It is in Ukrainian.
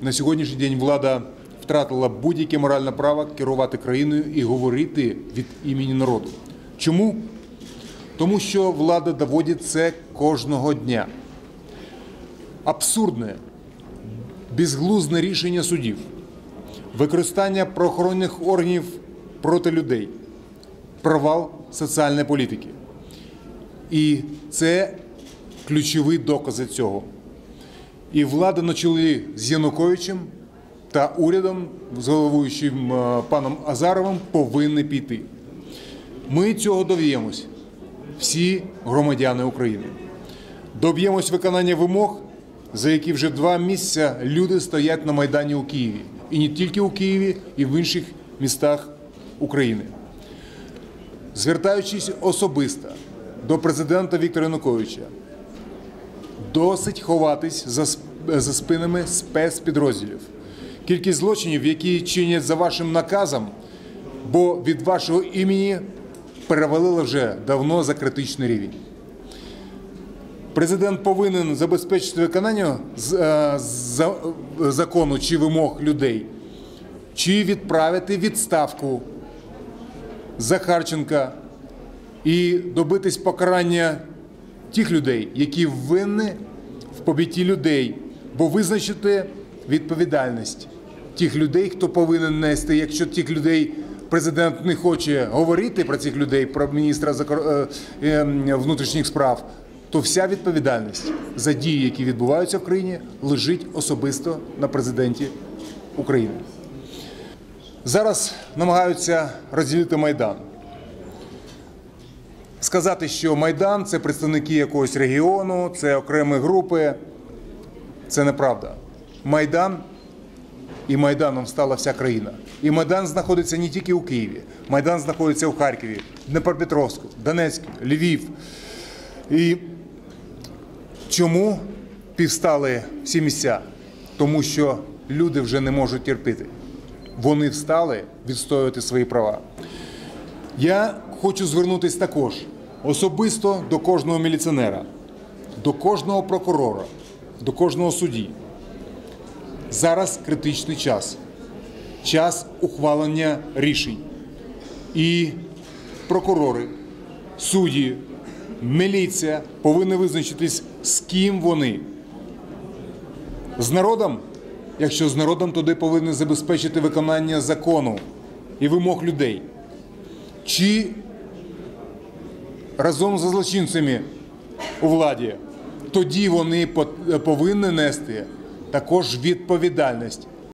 на сьогоднішній день влада втратила будь-яке моральне право керувати країною і говорити від імені народу. Чому? Тому що влада доводить це кожного дня. Абсурдне, безглузне рішення судів, використання правоохоронних органів проти людей, провал соціальної політики. І це ключові докази цього. І влада на чолі з Януковичем та урядом з головуючим е, паном Азаровим повинні піти. Ми цього доб'ємось, всі громадяни України. Доб'ємось виконання вимог, за які вже два місяці люди стоять на Майдані у Києві. І не тільки у Києві, і в інших містах України. Звертаючись особисто до президента Віктора Януковича, досить ховатись за, за спинами спецпідрозділів. Кількість злочинів, які чинять за вашим наказом, бо від вашого імені перевалила вже давно за критичний рівень. Президент повинен забезпечити виконання е, закону чи вимог людей, чи відправити відставку Захарченка і добитись покарання тих людей, які винні в побитті людей, бо визначити відповідальність тих людей, хто повинен нести. Якщо тих людей президент не хоче говорити про цих людей, про міністра е, е, внутрішніх справ, то вся відповідальність за дії, які відбуваються в країні, лежить особисто на президенті України. Зараз намагаються розділити майдан. Сказати, що Майдан це представники якогось регіону, це окремі групи. Це неправда. Майдан і Майданом стала вся країна. І Майдан знаходиться не тільки у Києві, Майдан знаходиться у Харкові, Дніпропетровську, Донецьку, Львів. І чому півстали всі місця? Тому що люди вже не можуть терпіти. Вони встали відстоювати свої права. Я хочу звернутися також особисто до кожного міліціонера, до кожного прокурора, до кожного судді. Зараз критичний час, час ухвалення рішень. І прокурори, судді, міліція повинні визначитись, з ким вони. З народом, якщо з народом, тоді повинні забезпечити виконання закону і вимог людей чи разом з злочинцями у владі, тоді вони повинні нести також відповідальність